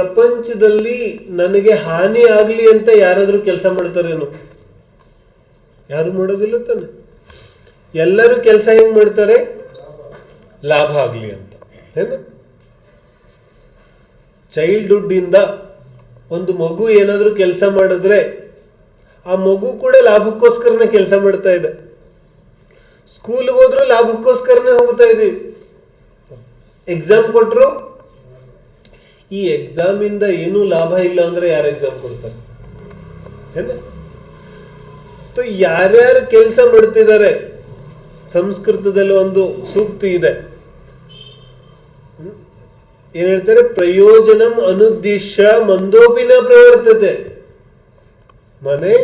ಪ್ರಪಂಚದಲ್ಲಿ ನನಗೆ ಹಾನಿ ಆಗಲಿ ಅಂತ ಯಾರಾದರೂ ಕೆಲಸ ಮಾಡ್ತಾರೇನು? ಯಾರು ಮಾಡೋದಿಲ್ಲ ತಾನೆ. ಎಲ್ಲರೂ ಕೆಲಸ ಹೆಂಗೆ ಮಾಡ್ತಾರೆ? ಲಾಭ ಆಗಲಿ ಅಂತ. ಏನು? ಚೈಲ್ಡ್ಹುಡ್ ಇಂದ ಒಂದು ಮಗು ಏನಾದರೂ ಕೆಲಸ ಮಾಡಿದ್ರೆ ಆ ಮಗು ಕೂಡ ಲಾಭಕ್ಕೋಸ್ಕರನೇ ಕೆಲಸ ಮಾಡ್ತಾ ಇದೆ. ಸ್ಕೂಲ್ಗೆ ಹೋದ್ರೂ ಲಾಭಕ್ಕೋಸ್ಕರನೇ ಹೋಗ್ತಾ ಇದ್ದೀವಿ ಎಕ್ಸಾಮ್ ಕೊಟ್ಟರು ಈ ಎಕ್ಸಾಮ್ ಇಂದ ಏನೂ ಲಾಭ ಇಲ್ಲ ಅಂದ್ರೆ ಯಾರು ಎಕ್ಸಾಮ್ ಕೊಡ್ತಾರೆ? ಯಾರ್ಯಾರು ಕೆಲಸ ಮಾಡ್ತಿದ್ದಾರೆ ಸಂಸ್ಕೃತದಲ್ಲಿ ಒಂದು ಸೂಕ್ತಿ ಇದೆ. ಏನ್ ಹೇಳ್ತಾರೆ? ಪ್ರಯೋಜನಂ ಅನುದ್ದೇಶ ಮಂದೋಪಿನ ಪ್ರವರ್ತತೆ. ಮನೆ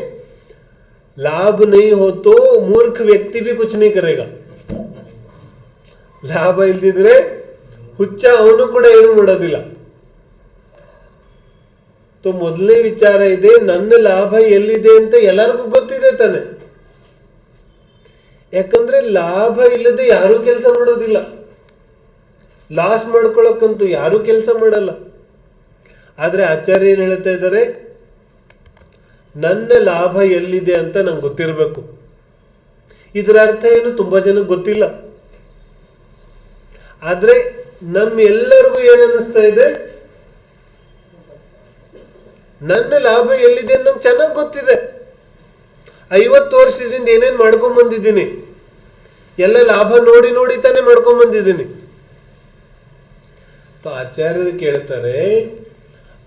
ಲಾಭ ನೈ ಹೋತೋ ಮೂರ್ಖ ವ್ಯಕ್ತಿ ಬಿ ಕುಚ್ ನೀ ಕರೆಗ. ಲಾಭ ಇಲ್ದಿದ್ರೆ ಹುಚ್ಚ ಅವನು ಕೂಡ ಏನು ಮಾಡೋದಿಲ್ಲ. ಮೊದಲನೇ ವಿಚಾರ ಇದೆ, ನನ್ನ ಲಾಭ ಎಲ್ಲಿದೆ ಅಂತ ಎಲ್ಲರಿಗೂ ಗೊತ್ತಿದೆ ತಾನೆ. ಯಾಕಂದ್ರೆ ಲಾಭ ಇಲ್ಲದೆ ಯಾರೂ ಕೆಲಸ ಮಾಡೋದಿಲ್ಲ. ಲಾಸ್ ಮಾಡ್ಕೊಳ್ಳೋಕ್ಕಂತೂ ಯಾರೂ ಕೆಲಸ ಮಾಡಲ್ಲ. ಆದ್ರೆ ಆಚಾರ್ಯ ಏನ್ ಹೇಳ್ತಾ ಇದ್ದಾರೆ? ನನ್ನ ಲಾಭ ಎಲ್ಲಿದೆ ಅಂತ ನಂಗೆ ಗೊತ್ತಿರಬೇಕು. ಇದರ ಅರ್ಥ ಏನು ತುಂಬಾ ಜನಕ್ಕೆ ಗೊತ್ತಿಲ್ಲ. ಆದ್ರೆ ನಮ್ಮೆಲ್ಲರಿಗೂ ಏನನ್ನಿಸ್ತಾ ಇದೆ? ನನ್ನ ಲಾಭ ಎಲ್ಲಿದೆ ನಂಗೆ ಚೆನ್ನಾಗಿ ಗೊತ್ತಿದೆ. ಐವತ್ತು ವರ್ಷದಿಂದ ಏನೇನು ಮಾಡ್ಕೊಂಬಂದಿದ್ದೀನಿ ಎಲ್ಲ ಲಾಭ ನೋಡಿ ನೋಡಿ ತಾನೇ ಮಾಡ್ಕೊಂಬಂದಿದ್ದೀನಿ ಆಚಾರ್ಯರು ಕೇಳ್ತಾರೆ,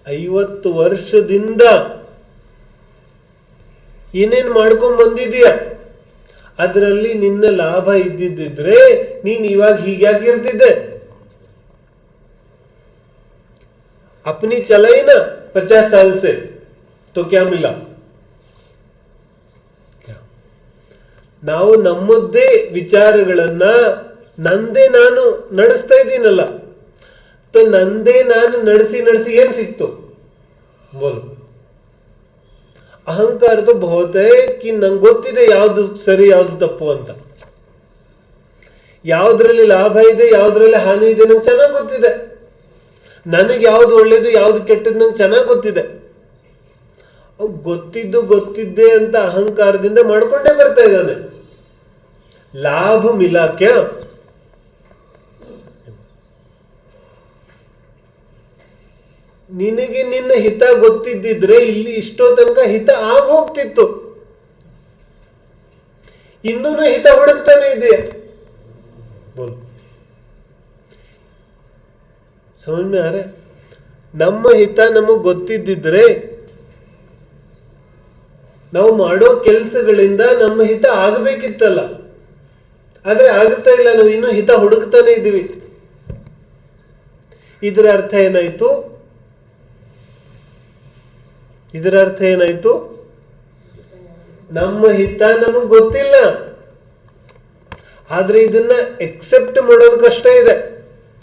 ಐವತ್ತು ವರ್ಷದಿಂದ ಏನೇನ್ ಮಾಡ್ಕೊಂಡ್ ಬಂದಿದೀಯ ಅದರಲ್ಲಿ ನಿನ್ನ ಲಾಭ ಇದ್ದಿದ್ದಿದ್ರೆ ನೀನ್ ಇವಾಗ ಹೀಗ್ಯಾಕಿರ್ತಿದ್ದೆ ಅಪ್ನಿ ಚಲೈನ? पचास साल से तो क्या मिला क्या? ನಾವು ನಮ್ಮದೇ ವಿಚಾರಗಳನ್ನ ನಂದೇ ನಾನು ನಡೆಸ್ತಾ ಇದ್ದೀನಲ್ಲ तो ನಂದೇ ನಾನು ನಡೆಸಿ ನಡೆಸಿ ಏನ್ ಸಿಕ್ತು ಬೋಲು ಅಹಂಕಾರ तो बहुत है कि ನಂಗೆ ಗೊತ್ತಿದೆ ಯಾವ್ದು ಸರಿ ಯಾವ್ದು ತಪ್ಪು ಅಂತ ಯಾವ್ದ್ರಲ್ಲಿ ಲಾಭ ಇದೆ ಯಾವ್ದ್ರಲ್ಲಿ ಹಾನಿ ಇದೆ ನಂಗೆ ಚೆನ್ನಾಗಿ ಗೊತ್ತಿದೆ ನನಗೆ ಯಾವ್ದು ಒಳ್ಳೇದು, ಯಾವ್ದು ಕೆಟ್ಟದ್ದು ನಂಗೆ ಚೆನ್ನಾಗಿ ಗೊತ್ತಿದೆ. ಗೊತ್ತಿದ್ದು ಗೊತ್ತಿದ್ದೆ ಅಂತ ಅಹಂಕಾರದಿಂದ ಮಾಡ್ಕೊಂಡೇ ಬರ್ತಾ ಇದ್ದಾನೆ. ಲಾಭ ಮಿಲಾಕ್ಯ ನಿನಗೆ ನಿನ್ನ ಹಿತ ಗೊತ್ತಿದ್ದಿದ್ರೆ ಇಲ್ಲಿ ಇಷ್ಟೋ ತನಕ ಹಿತ ಆಗ ಹೋಗ್ತಿತ್ತು. ಇನ್ನೂ ಹಿತ ಹುಡುಕ್ತಾನೆ ಇದೆಯಾ ಬೋಲ್. समझ ಅರೆ ನಮ್ಮ ಹಿತ ನಮಗೆ ಗೊತ್ತಿದ್ದಿದ್ರೆ ನಾವು ಮಾಡೋ ಕೆಲಸಗಳಿಂದ ನಮ್ಮ ಹಿತ ಆಗಬೇಕಿತ್ತಲ್ಲ. ಆದರೆ ಆಗ್ತಾ ಇಲ್ಲ, ನಾವು ಇನ್ನೂ ಹಿತ ಹುಡುಕ್ತಾನೆ ಇದ್ದೀವಿ. ಇದರ ಅರ್ಥ ಏನಾಯಿತು? ಇದರ ಅರ್ಥ ಏನಾಯಿತು? ನಮ್ಮ ಹಿತ ನಮಗೆ ಗೊತ್ತಿಲ್ಲ. ಆದರೆ ಇದನ್ನ ಎಕ್ಸೆಪ್ಟ್ ಮಾಡೋದು ಕಷ್ಟ ಇದೆ.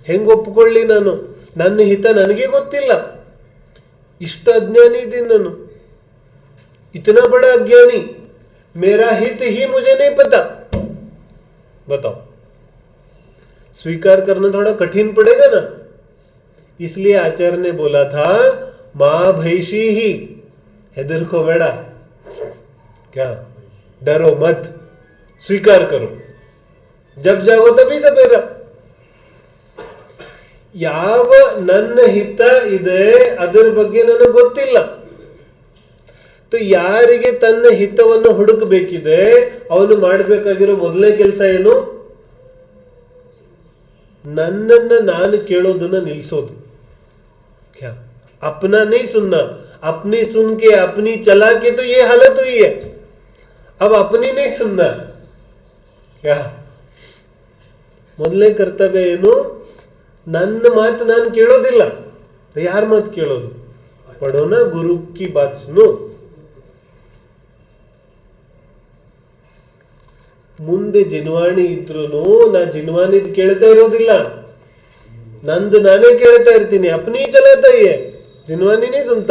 ಹೆಂಗ್ ಒಪ್ಕೊಳ್ಳಿ ನಾನು ನನ್ನ ಹಿತ ನನಗೆ ಗೊತ್ತಿಲ್ಲ ಇಷ್ಟು ಅಜ್ಞಾನಿ ಇದ್ದೀನಿ ನಾನು इतना बड़ा अज्ञानी मेरा हित ही मुझे नहीं पता बताओ स्वीकार करना थोड़ा कठिन पड़ेगा ना इसलिए आचार्य ने बोला था मां भैशी ही हेदर को बेड़ा क्या डरो मत स्वीकार करो जब जागो तभी सवेरा ಯಾವ ನನ್ನ ಹಿತ ಇದೆ ಅದರ ಬಗ್ಗೆ ನನಗೆ ಗೊತ್ತಿಲ್ಲ तो ಯಾರಿಗೆ ತನ್ನ ಹಿತವನ್ನು ಹುಡುಕಬೇಕಿದೆ ಅವನು ಮಾಡಬೇಕಾಗಿರೋ ಮೊದಲನೇ ಕೆಲಸ ಏನು ನನ್ನನ್ನ ನಾನು ಕೇಳೋದನ್ನ ನಿಲ್ಲಿಸೋದು क्या अपना नहीं सुनना अपनी सुन के अपनी चला के तो ये हालत हुई है अब अपनी नहीं सुनना क्या ಮೊದಲನೇ ಕರ್ತವ್ಯ ಏನು ನನ್ನ ಮಾತು ನಾನು ಕೇಳೋದಿಲ್ಲ. ಯಾರ ಮಾತು ಕೇಳೋದು? ಪಡೋನ ಗುರು ಕಿ ಬಾತ್ಸ್ನು ಮುಂದೆ ಜಿನ್ವಾಣಿ ಇದ್ರು ನಾ ಜಿನ್ವಾಣಿ ಕೇಳ್ತಾ ಇರೋದಿಲ್ಲ. ನಂದು ನಾನೇ ಕೇಳ್ತಾ ಇರ್ತೀನಿ. ಅಪ್ನಿ ಚಲತೈಯೆ ಜಿನ್ವಾನಿನೇ ಹೈ ಜಿನ್ವಾನಿ ಸುಂತ.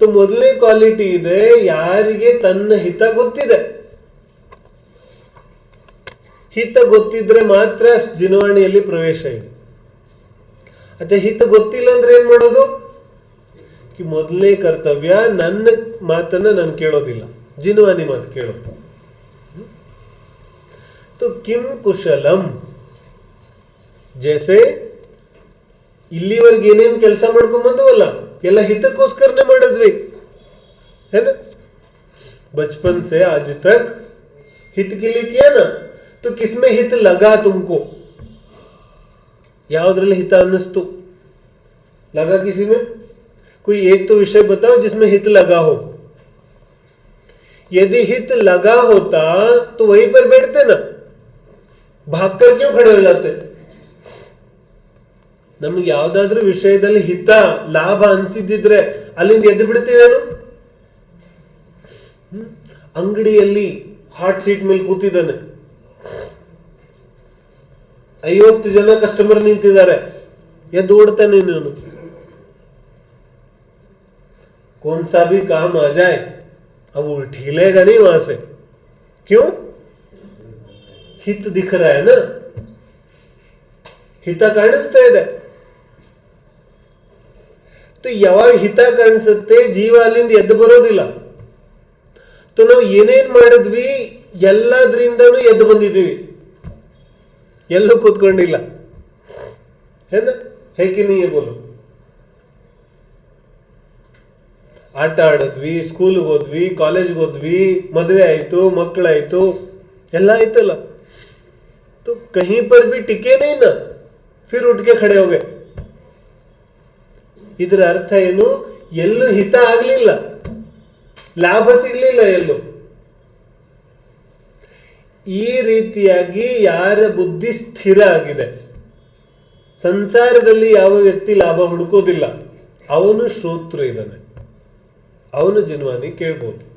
तो ಮೊದಲನೇ ಕ್ವಾಲಿಟಿ ಇದೆ. ಯಾರಿಗೆ ತನ್ನ ಹಿತ ಗೊತ್ತಿದೆ. ಹಿತ ಗೊತ್ತಿದ್ರೆ ಮಾತ್ರ ಜಿನ್ವಾಣಿಯಲ್ಲಿ ಪ್ರವೇಶ ಇದೆ ಅಚ್ಚ ಹಿತ ಗೊತ್ತಿಲ್ಲ ಅಂದ್ರೆ ಏನ್ ಮಾಡೋದು ಕಿ ಮೊದಲನೇ ಕರ್ತವ್ಯ ನನ್ನ ಮಾತನ್ನ ನಾನು ಕೇಳೋದಿಲ್ಲ ಜಿನ್ವಾನಿ ಮಾತು ಕೇಳೋದು तो किम ಕುಶಲಂ ಜೈಸೆ ಇಲ್ಲಿವರೆಗೆ ಏನೇನ್ ಕೆಲಸ ಮಾಡ್ಕೊಂಡ್ ಬಂದವಲ್ಲ ಎಲ್ಲ ಹಿತಕ್ಕೋಸ್ಕರನೇ ಮಾಡಿದ್ವಿ है ना बचपन से आज तक हित के लिए किया ना तो किसमें हित लगा तुमको ಯಾವ್ದ್ರಲ್ಲಿ ಹಿತ ಅನ್ನಿಸ್ತು लगा किसी में कोई एक तो विषय बताओ जिसमें हित लगा हो यदि हित लगा होता तो वहीं पर बैठते ना भागकर क्यों खड़े हो जाते ನಮ್ಗೆ ಯಾವ್ದಾದ್ರೂ ವಿಷಯದಲ್ಲಿ ಹಿತ ಲಾಭ ಅನ್ಸಿದ್ದಿದ್ರೆ ಅಲ್ಲಿಂದ ಎದ್ದು ಬಿಡ್ತೀವೇನು ಹ್ಮ್? ಅಂಗಡಿಯಲ್ಲಿ ಹಾಟ್ ಸೀಟ್ ಮೇಲೆ ಕೂತಿದ್ದಾನೆ जन कस्टमर निर्दा कौन सा भी काम आ जाए अब उठ ही नहीं वहाँ से क्यों हित दिख रहा है ना हिता कणसता है तो यित कणसते जीव अली तो ना ऐने ಎಲ್ಲದ್ರಿಂದನೂ ಎದ್ದು ಬಂದಿದ್ದೀವಿ ಎಲ್ಲೂ ಕೂತ್ಕೊಂಡಿಲ್ಲ ಏನ ಹೇಗೆ ನೀ ಬೋಲು ಆಟ ಆಡಿದ್ವಿ ಸ್ಕೂಲ್ಗೆ ಹೋದ್ವಿ ಕಾಲೇಜ್ಗೆ ಹೋದ್ವಿ ಮದುವೆ ಆಯ್ತು ಮಕ್ಕಳಾಯ್ತು ಎಲ್ಲ ಆಯ್ತಲ್ಲ तो कहीं पर भी टिके नहीं ना फिर उठ के खड़े हो गए ಇದರ ಅರ್ಥ ಏನು ಎಲ್ಲೂ ಹಿತ ಆಗ್ಲಿಲ್ಲ ಲಾಭ ಸಿಗ್ಲಿಲ್ಲ ಎಲ್ಲೂ ಈ ರೀತಿಯಾಗಿ ಯಾರ ಬುದ್ಧಿ ಸ್ಥಿರ ಆಗಿದೆ? ಸಂಸಾರದಲ್ಲಿ ಯಾವ ವ್ಯಕ್ತಿ ಲಾಭ ಹುಡುಕೋದಿಲ್ಲ. ಅವನು ಶ್ರೋತೃ ಇದ್ದಾನೆ. ಅವನು ಜಿನ್ವಾನಿ ಕೇಳ್ಬೋದು.